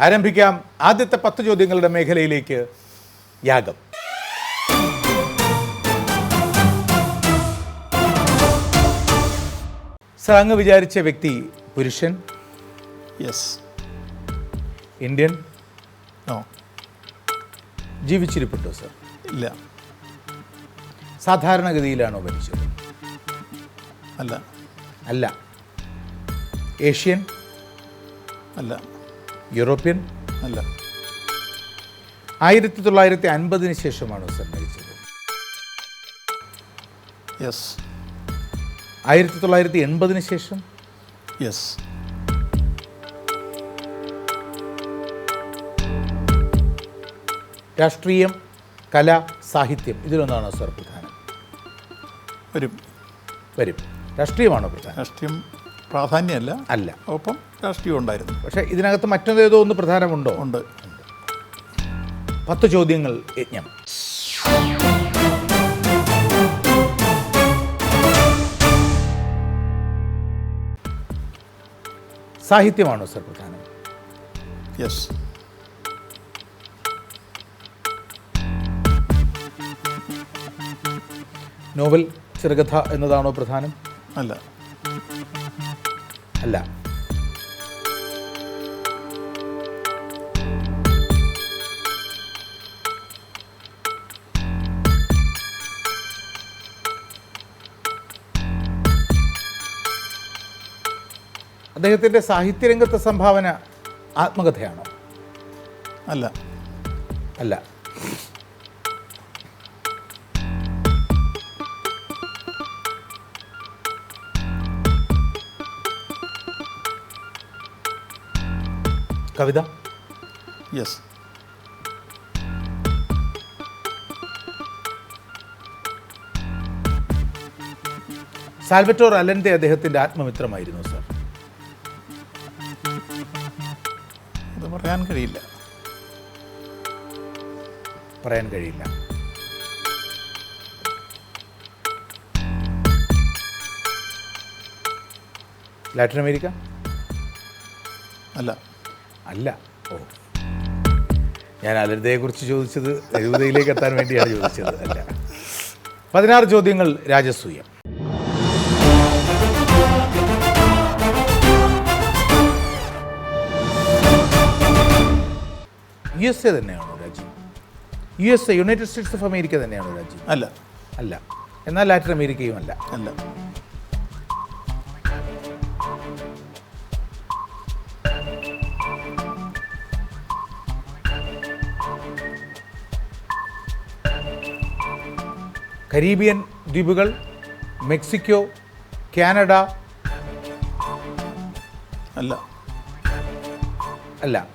ആരംഭിക്കാം ആദ്യത്തെ പത്ത് ചോദ്യങ്ങളുടെ മേഖലയിലേക്ക് യാഗം. സർ അങ്ങ് വിചാരിച്ച വ്യക്തി പുരുഷൻ? Yes Indian? നോ ജീവിച്ചിരിപ്പുണ്ടോ സർ? ഇല്ല. സാധാരണഗതിയിലാണോ മരിച്ചത് അല്ല. അല്ല. ഏഷ്യൻ? അല്ല. യൂറോപ്യൻ? അല്ല. ആയിരത്തി തൊള്ളായിരത്തി അൻപതിന് ശേഷമാണോ സർ മരിച്ചത്? യെസ് ആയിരത്തി തൊള്ളായിരത്തി എൺപതിന് ശേഷം? യെസ് രാഷ്ട്രീയം കല സാഹിത്യം ഇതിലൊന്നാണോ സർ പ്രധാനം? ഒരു വരും. രാഷ്ട്രീയമാണോ പ്രധാനം? രാഷ്ട്രീയം പ്രാധാന്യമല്ല. അല്ല. ഒപ്പം രാഷ്ട്രീയം ഉണ്ടായിരുന്നു. പക്ഷേ ഇതിനകത്ത് മറ്റൊന്നേതോ ഒന്ന് പ്രധാനമുണ്ടോ? ഉണ്ട്. പത്ത് ചോദ്യങ്ങൾ യജ്ഞം. സാഹിത്യമാണോ സർ പ്രധാനം? യെസ് നോവൽ ചെറുകഥ എന്നതാണോ പ്രധാനം? അല്ല. അല്ല. അദ്ദേഹത്തിന്റെ സാഹിത്യരംഗത്തെ സംഭാവന ആത്മകഥയാണോ? അല്ല. അല്ല. കവിത? യെസ് സാൽവറ്റോർ അലന്റെ അദ്ദേഹത്തിന്റെ ആത്മമിത്രമായിരുന്നു സർ. അത് പറയാൻ കഴിയില്ല. പറയാൻ കഴിയില്ല. Latin America? അല്ല. അല്ല. ഓ. ഞാൻ അലരിതയെക്കുറിച്ച് ചോദിച്ചത് എഴുപതയിലേക്ക് എത്താൻ വേണ്ടിയാണ് ചോദിച്ചത്. അല്ല. പതിനാറ് ചോദ്യങ്ങൾ രാജസൂയം. യു എസ് എ തന്നെയാണോ രാജ്യം? U S A United States of America തന്നെയാണോ രാജ്യം? അല്ല. അല്ല. എന്നാൽ ലാറ്റിൻ അമേരിക്കയും അല്ല. അല്ല. കരീബിയൻ ദ്വീപുകൾ മെക്സിക്കോ കാനഡ. അല്ല. അല്ല.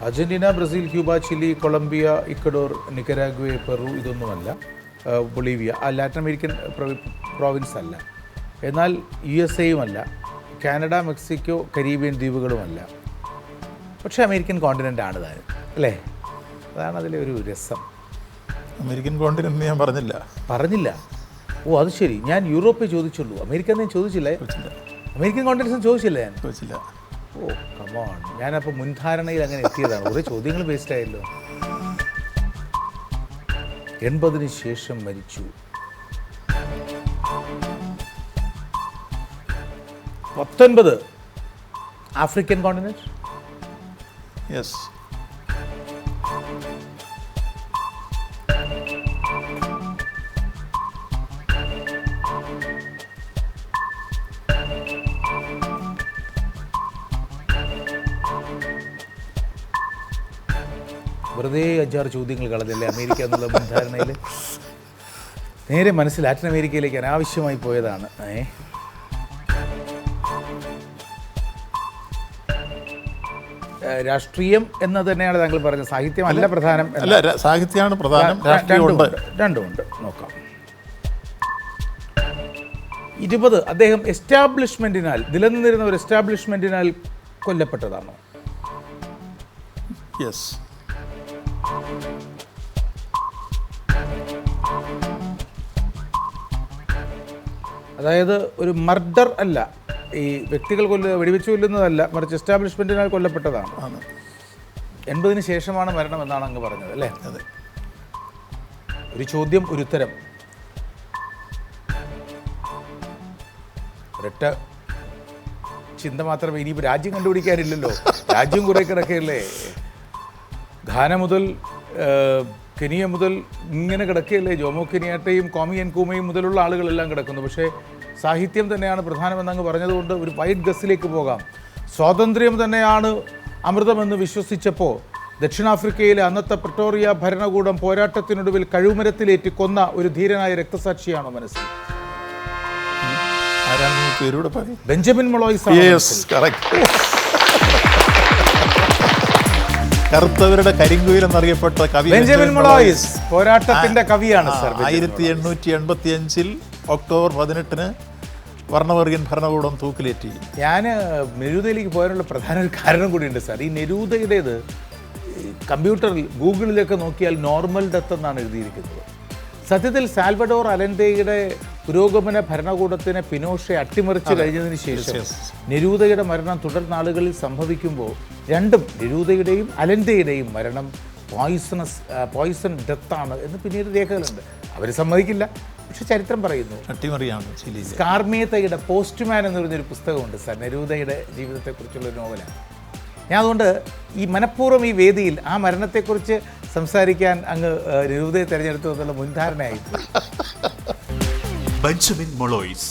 Argentina Brazil Cuba Chile Colombia Ecuador Nicaragua Peru ഇതൊന്നുമല്ല. ബൊളീവിയ. ആ ലാറ്റിൻ അമേരിക്കൻ പ്രൊവി- പ്രോവിൻസ് അല്ല. എന്നാൽ യു എസ് എയും അല്ല. കാനഡ മെക്സിക്കോ കരീബിയൻ ദ്വീപുകളുമല്ല. പക്ഷേ അമേരിക്കൻ കോണ്ടിനെന്റ് ആണ് താനും അല്ലേ? അതാണ് അതിലെ ഒരു രസം. അമേരിക്കൻ കോണ്ടിനെന്ന് ഞാൻ പറഞ്ഞില്ല. പറഞ്ഞില്ല. ഓ അത് ശരി. ഞാൻ യൂറോപ്പിൽ ചോദിച്ചുള്ളൂ. അമേരിക്ക ഞാൻ ചോദിച്ചില്ലേ? അമേരിക്കൻ കോണ്ടിനൻസ് ചോദിച്ചില്ല ഞാൻ? ചോദിച്ചില്ല. ഓ കമോൺ ഞാനപ്പോൾ മുൻധാരണയിൽ അങ്ങനെ എത്തിയതാണ്. കുറേ ചോദ്യങ്ങൾ വേസ്റ്റ് ആയല്ലോ. എൺപതിന് ശേഷം മരിച്ചു. പത്തൊൻപത്. ആഫ്രിക്കൻ കോണ്ടിനെന്റ് യെസ് വെറുതെ അഞ്ചാറ് ചോദ്യങ്ങൾ കളഞ്ഞല്ലേ അമേരിക്ക എന്നുള്ള മുൻധാരണയിൽ നേരെ മനസ്സിൽ ലാറ്റിൻ അമേരിക്കയിലേക്ക് അനാവശ്യമായി പോയതാണ്. ഏ? രാഷ്ട്രീയം എന്ന് തന്നെയാണ് താങ്കൾ പറഞ്ഞത്. സാഹിത്യം അല്ല പ്രധാനം അല്ല സാഹിത്യമാണ് പ്രധാനം രാഷ്ട്രീയമുണ്ട് രണ്ടുമുണ്ട് രണ്ടുമുണ്ട് നോക്കാം. ഇരുപത് അദ്ദേഹം എസ്റ്റാബ്ലിഷ്മെന്റിനാൽ നിലനിന്നിരുന്ന ഒരു എസ്റ്റാബ്ലിഷ്മെന്റിനാൽ കൊല്ലപ്പെട്ടതാണോ? യെസ് അതായത് ഒരു മർഡർ അല്ല ഈ വ്യക്തികൾ കൊല്ല വെടിവെച്ച് കൊല്ലുന്നതല്ല മറിച്ച് എസ്റ്റാബ്ലിഷ്മെന്റിനാൽ കൊല്ലപ്പെട്ടതാണ്. ആണ്. എൺപതിന് ശേഷമാണ് മരണം എന്നാണ് അങ്ങ് പറഞ്ഞത് അല്ലേ? അതെ. ഒരു ചോദ്യം ഒരു ഉത്തരം. ഒരൊറ്റ ചിന്ത മാത്രമേ ഇനിയിപ്പോൾ രാജ്യം കണ്ടുപിടിക്കാനില്ലല്ലോ. രാജ്യം കുറേ കിടക്കുകയല്ലേ ഘാന മുതൽ കെനിയ മുതൽ ഇങ്ങനെ കിടക്കുകയല്ലേ ജോമോ കെനിയാട്ടയും കോമി കൂമയും മുതലുള്ള ആളുകളെല്ലാം കിടക്കുന്നു. പക്ഷേ സാഹിത്യം തന്നെയാണ് പ്രധാനമെന്നങ്ങ് പറഞ്ഞതുകൊണ്ട് ഒരു വൈറ്റ് ഗസ്സിലേക്ക് പോകാം. സ്വാതന്ത്ര്യം തന്നെയാണ് അമൃതമെന്ന് വിശ്വസിച്ചപ്പോൾ ദക്ഷിണാഫ്രിക്കയിലെ അന്നത്തെ പ്രട്ടോറിയ ഭരണകൂടം പോരാട്ടത്തിനൊടുവിൽ കഴിവുമരത്തിലേറ്റ് കൊന്ന ഒരു ധീരനായ രക്തസാക്ഷിയാണോ മനസ്സിൽ? ബെഞ്ചമിൻ മൊളോയിസ് കറുത്തവരുടെ കരിങ്കുയിൽ എന്നറിയപ്പെട്ട കവി ബെഞ്ചമിൻ മൊളോയിസ് പോരാട്ടത്തിന്റെ കവിയാണ് സർ ആയിരത്തി എണ്ണൂറ്റി എൺപത്തി അഞ്ചിൽ ഒക്ടോബർ പതിനെട്ടിന് വർണവർഗീയൻ ഭരണകൂടം തൂക്കിലേറ്റി. ഞാൻ നെരൂദയിലേക്ക് പോകാനുള്ള പ്രധാന ഒരു കാരണം കൂടിയുണ്ട് സാർ. ഈ നെരൂദയുടേത് കമ്പ്യൂട്ടറിൽ ഗൂഗിളിലൊക്കെ നോക്കിയാൽ നോർമൽ ഡെത്ത് എന്നാണ് എഴുതിയിരിക്കുന്നത്. സത്യത്തിൽ സാൽവഡോർ അലന്തയുടെ പുരോഗമന ഭരണകൂടത്തിനെ പിനോഷെ അട്ടിമറിച്ച് കഴിഞ്ഞതിന് ശേഷം നിരൂതയുടെ മരണം തുടർ നാളുകളിൽ സംഭവിക്കുമ്പോൾ രണ്ടും നിരൂതയുടെയും അലന്തയുടെയും മരണം പോയിസണസ് പോയിസൺ ഡെത്താണ് എന്ന് പിന്നീട് രേഖകളുണ്ട്. അവർ സമ്മതിക്കില്ല. പക്ഷെ ചരിത്രം പറയുന്നു. അട്ടിമറിയാണ് സ്കാർമേത്തയുടെ പോസ്റ്റ്മാൻ എന്ന് പറഞ്ഞൊരു പുസ്തകമുണ്ട് സർ നെരൂദയുടെ ജീവിതത്തെക്കുറിച്ചുള്ള ഒരു നോവലാണ് ഞാൻ അതുകൊണ്ട് ഈ മനഃപൂർവം ഈ വേദിയിൽ ആ മരണത്തെക്കുറിച്ച് സംസാരിക്കാൻ അങ്ങ് നെരൂദയെ തിരഞ്ഞെടുത്തു എന്നുള്ള മുൻധാരണയായി. ബെഞ്ചമിൻ മൊളോയിസ്.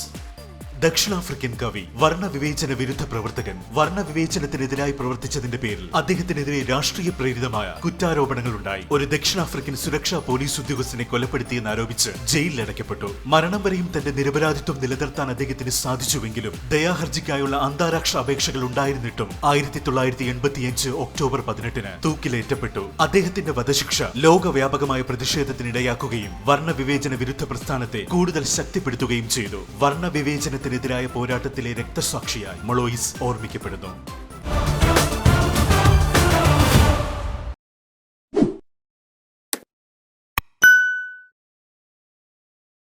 ദക്ഷിണാഫ്രിക്കൻ കവി വർണവിവേചന വിരുദ്ധ പ്രവർത്തകൻ വർണവിവേചനത്തിനെതിരായി പ്രവർത്തിച്ചതിന്റെ പേരിൽ അദ്ദേഹത്തിനെതിരെ രാഷ്ട്രീയ പ്രേരിതമായ കുറ്റാരോപണങ്ങൾ ഉണ്ടായി ഒരു ദക്ഷിണാഫ്രിക്കൻ സുരക്ഷാ പോലീസ് ഉദ്യോഗസ്ഥനെ കൊലപ്പെടുത്തിയെന്ന് ആരോപിച്ച് ജയിലിലടയ്ക്കപ്പെട്ടു മരണം വരെയും തന്റെ നിരപരാധിത്വം നിലനിർത്താൻ അദ്ദേഹത്തിന് സാധിച്ചുവെങ്കിലും ദയാഹർജിക്കായുള്ള അന്താരാഷ്ട്ര അപേക്ഷകൾ ഉണ്ടായിരുന്നിട്ടും ആയിരത്തി തൊള്ളായിരത്തി എൺപത്തിയഞ്ച് ഒക്ടോബർ പതിനെട്ടിന് തൂക്കിലേറ്റപ്പെട്ടു. അദ്ദേഹത്തിന്റെ വധശിക്ഷ ലോകവ്യാപകമായ പ്രതിഷേധത്തിനിടയാക്കുകയും വർണവിവേചന വിരുദ്ധ പ്രസ്ഥാനത്തെ കൂടുതൽ ശക്തിപ്പെടുത്തുകയും ചെയ്തു. വർണവിവേചനത്തിനെതിരായ പോരാട്ടത്തിലെ രക്തസാക്ഷിയായി മൊളോയിസ് ഓർമ്മിക്കപ്പെടുന്നു.